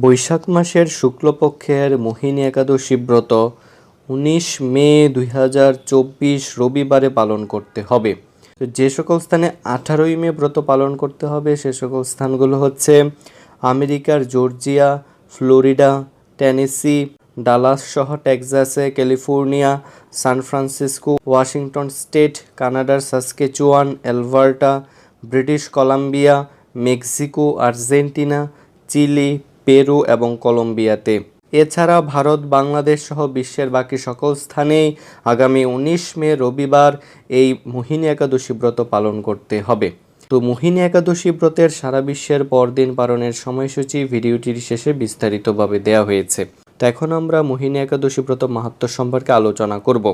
বৈশাখ মাসের শুক্লপক্ষের মোহিনী একাদশী ব্রত উনিশ মে দুই হাজার চব্বিশ রবিবারে পালন করতে হবে। তো যে সকল স্থানে আঠারোই মে ব্রত পালন করতে হবে, সে সকল স্থানগুলো হচ্ছে আমেরিকার জর্জিয়া, ফ্লোরিডা, টেনেসি, ডালাস সহ টেক্সাসে, California, San Francisco, Washington state, কানাডার Saskatchewan, Alberta, British Columbia, Mexico, Argentina, Chile Peru এবং কলম্বিয়াতে। এছাড়া ভারত, বাংলাদেশ সহ বিশ্বের বাকি সকল স্থানেই আগামী উনিশ মে রবিবার এই মোহিনী একাদশী ব্রত পালন করতে হবে। তো মোহিনী একাদশী ব্রতের সারা বিশ্বের পরদিন পালনের সময়সূচি ভিডিওটির শেষে বিস্তারিতভাবে দেওয়া হয়েছে। তো এখন আমরা মোহিনী একাদশী ব্রত মাহাত্ম সম্পর্কে আলোচনা করব।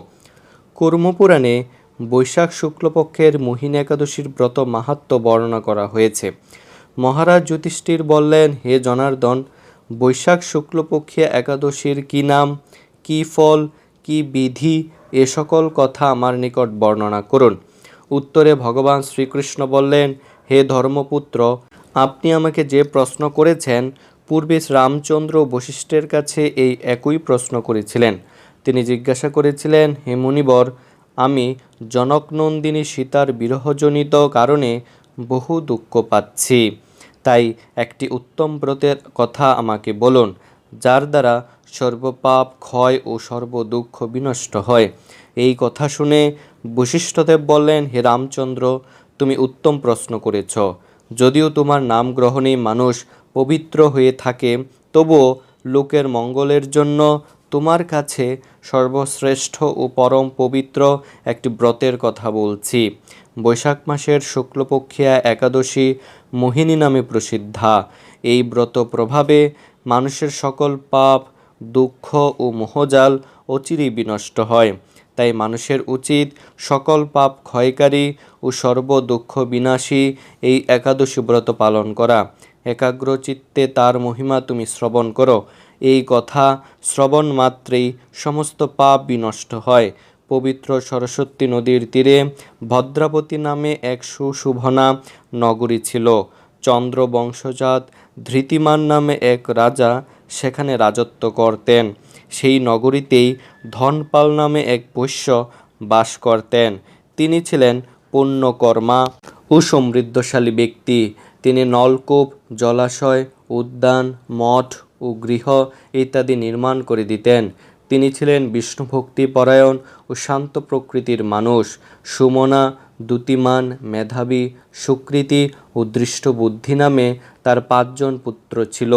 কর্মপুরাণে বৈশাখ শুক্লপক্ষের মোহিনী একাদশীর ব্রত মাহাত্ম বর্ণনা করা হয়েছে। মহারাজ যুধিষ্ঠির বললেন, হে জনার্দন, বৈশাখ শুক্লপক্ষে একাদশীর কি নাম, কি ফল, কি বিধি, এ সকল কথা আমার নিকট বর্ণনা করুন। উত্তরে ভগবান শ্রীকৃষ্ণ বললেন, হে ধর্মপুত্র, আপনি আমাকে যে প্রশ্ন করেছেন, পূর্বে রামচন্দ্র বশিষ্ঠের কাছে এই একই প্রশ্ন করেছিলেন। তিনি জিজ্ঞাসা করেছিলেন, হে মুনিবর, আমি জনকনন্দিনী সীতার বিরহজনিত কারণে বহু দুঃখ পাচ্ছি। তাই একটি উত্তম ব্রতের কথা আমাকে বলুন, যার দ্বারা সর্বপাপ, ক্ষয় ও সর্বদুঃখ বিনষ্ট হয়। এই কথা শুনে বশিষ্ঠদেব বললেন, হে রামচন্দ্র, তুমি উত্তম প্রশ্ন করেছ। যদিও তোমার নাম গ্রহণে মানুষ পবিত্র হয়ে থাকে, তবুও লোকের মঙ্গলের জন্য তোমার কাছে সর্বশ্রেষ্ঠ ও পরম পবিত্র একটি ব্রতের কথা বলছি। বৈশাখ মাসের শুক্লপক্ষিয়া একাদশী মোহিনী নামে প্রসিদ্ধা। এই ব্রত প্রভাবে মানুষের সকল পাপ, দুঃখ ও মোহজাল অচিরেই বিনষ্ট হয়। তাই মানুষের উচিত সকল পাপ ক্ষয়কারী ও সর্ব দুঃখ বিনাশী এই একাদশী ব্রত পালন করা। একাগ্র চিত্তে তার মহিমা তুমি শ্রবণ করো। এই কথা শ্রবণ মাত্রেই সমস্ত পাপ বিনষ্ট হয়। পবিত্র সরস্বতী নদীর তীরে ভদ্রাবতী নামে এক সুশুভনা নগরী ছিল। চন্দ্র বংশজাত ধৃতিমান নামে এক রাজা সেখানে রাজত্ব করতেন। সেই নগরীতেই ধনপাল নামে এক বৈশ্য বাস করতেন। তিনি ছিলেন পুণ্যকর্মা ও সমৃদ্ধশালী ব্যক্তি। তিনি নলকূপ, জলাশয়, উদ্যান, মঠ ও গৃহ ইত্যাদি নির্মাণ করে দিতেন। তিনি ছিলেন বিষ্ণুভক্তি পরায়ণ ও শান্ত প্রকৃতির মানুষ, সুমনা, দ্যুতিমান, মেধাবী, সুকৃতি ও দৃষ্টবুদ্ধি নামে তার পাঁচজন পুত্র ছিল।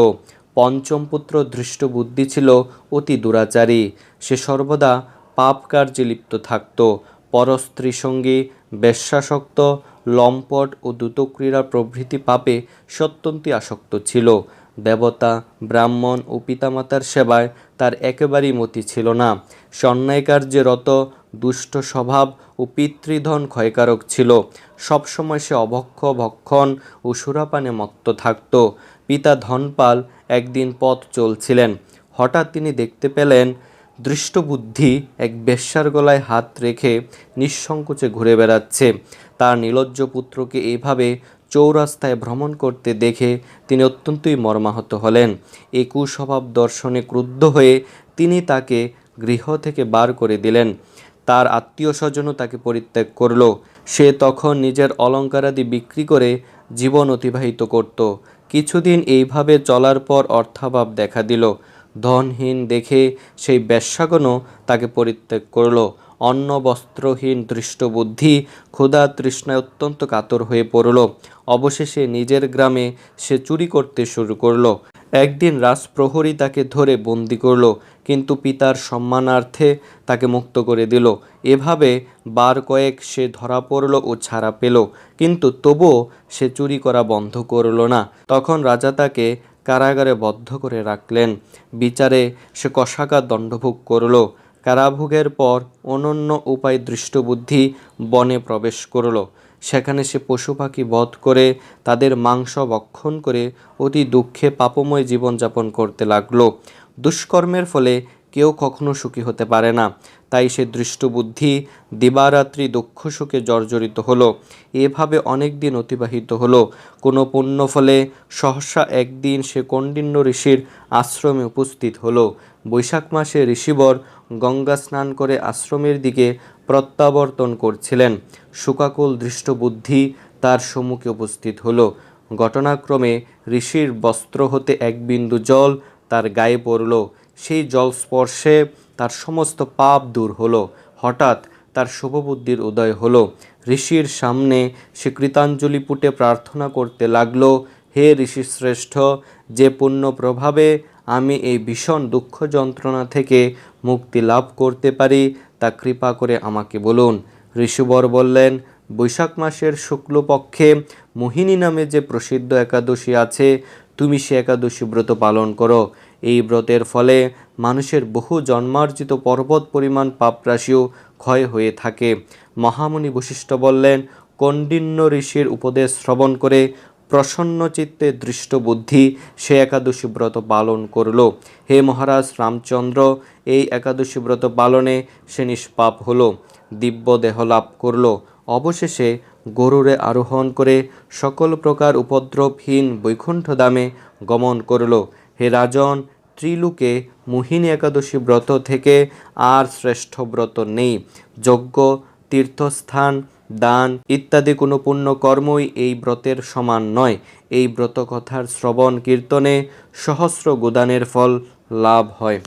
পঞ্চম পুত্র দৃষ্টবুদ্ধি ছিল অতি দুরাচারী। সে সর্বদা পাপ কার্যে লিপ্ত থাকত। পরস্ত্রী সঙ্গী, বেশ্যাসক্ত, লম্পট ও দ্রুতক্রীড়া প্রভৃতি পাপে সত্যন্তি আসক্ত ছিল। দেবতা, ব্রাহ্মণ ও পিতামাতার সেবায় তার একেবারেই মতি ছিল না। সন্ন্যায় কার্যে রত, দুষ্ট স্বভাব ও পিতৃধন ক্ষয়কারক ছিল। সবসময় সে অভক্ষ, ভক্ষণ ও সুরাপানে মত্ত থাকত। পিতা ধনপাল একদিন পথ চলছিলেন। হঠাৎ তিনি দেখতে পেলেন, দৃষ্টবুদ্ধি এক বেশ্যার গলায় হাত রেখে নিঃসংকোচে ঘুরে বেড়াচ্ছে। তার নীলজ্জ পুত্রকে এইভাবে চৌরাস্তায় ভ্রমণ করতে দেখে তিনি অত্যন্তই মর্মাহত হলেন। এই কুস্বভাব দর্শনে ক্রুদ্ধ হয়ে তিনি তাকে গৃহ থেকে বার করে দিলেন। তার আত্মীয় স্বজনও তাকে পরিত্যাগ করল। সে তখন নিজের অলঙ্কারাদি বিক্রি করে জীবন অতিবাহিত করত। কিছুদিন এইভাবে চলার পর অর্থাভাব দেখা দিল। ধনহীন দেখে সেই বেশ্যাগণও তাকে পরিত্যাগ করল। অন্ন বস্ত্রহীন দৃষ্টবুদ্ধি ক্ষুধা তৃষ্ণায় অত্যন্ত কাতর হয়ে পড়ল। অবশেষে নিজের গ্রামে সে চুরি করতে শুরু করল। একদিন রাজপ্রহরী তাকে ধরে বন্দি করল, কিন্তু পিতার সম্মানার্থে তাকে মুক্ত করে দিল। এভাবে বার কয়েক সে ধরা পড়ল ও ছাড়া পেল, কিন্তু তবুও সে চুরি করা বন্ধ করল না। তখন রাজা তাকে কারাগারে বদ্ধ করে রাখলেন। বিচারে সে কষাকার দণ্ডভোগ করল। কারাভোগের পর অনন্য উপায় দৃষ্টবুদ্ধি বনে প্রবেশ করল। সেখানে সে পশু পাখি বধ করে তাদের মাংস ভক্ষণ করে অতি দুঃখে পাপময় জীবনযাপন করতে লাগল। দুষ্কর্মের ফলে কেউ কখনো সুখী হতে পারে না। তাই সে দৃষ্টবুদ্ধি, দিবারাত্রি দুঃখ সুখে জর্জরিত হলো। এভাবে অনেক দিন অতিবাহিত হলো। কোনো পুণ্য ফলে সহসা একদিন সে কণ্ডিন্য ঋষির আশ্রমে উপস্থিত হলো। বৈশাখ মাসে ঋষিবর গঙ্গা স্নান করে আশ্রমের দিকে প্রত্যাবর্তন করছিলেন। শুকাকুল দৃষ্টবুদ্ধি তার সম্মুখে উপস্থিত হল। ঘটনাক্রমে ঋষির বস্ত্র হতে এক বিন্দু জল তার গায়ে পড়ল। সেই জল স্পর্শে তার সমস্ত পাপ দূর হলো। হঠাৎ তার শুভবুদ্ধির উদয় হলো। ঋষির সামনে সে কৃতাঞ্জলি পুটে প্রার্থনা করতে লাগল, হে ঋষি শ্রেষ্ঠ যে পুণ্য প্রভাবে আমি এই ভীষণ দুঃখ যন্ত্রণা থেকে মুক্তি লাভ করতে পারি, তা কৃপা করে আমাকে বলুন। ঋষুবর বললেন, বৈশাখ মাসের শুক্লপক্ষে মোহিনী নামে যে প্রসিদ্ধ একাদশী আছে, তুমি সে একাদশী ব্রত পালন করো। এই ব্রতের ফলে মানুষের বহু জন্মার্জিত পর্বত পরিমাণ পাপরাশিও ক্ষয় হয়ে থাকে। মহামুনি বশিষ্ঠ বললেন কণ্ডিন্য ঋষির উপদেশ শ্রবণ করে প্রসন্ন চিত্তে দৃষ্ট বুদ্ধি সে একাদশী ব্রত পালন করল। হে মহারাজ, রামচন্দ্র এই একাদশী ব্রত পালনে সে নিষ্পাপ হলো, দিব্য দেহ লাভ করল। অবশেষে গরুরে আরোহণ করে সকল প্রকার উপদ্রবহীন বৈকুণ্ঠ দামে গমন করল। হে রাজন, ত্রিলোকে মোহিনী একাদশী ব্রত থেকে আর শ্রেষ্ঠ ব্রত নেই। যজ্ঞ, তীর্থস্থান দান ইত্যাদি কোনো পুণ্য কর্মই এই ব্রতের সমান নয়। এই ব্রত কথার শ্রবণ কীর্তনে সহস্র গোদানের ফল লাভ হয়।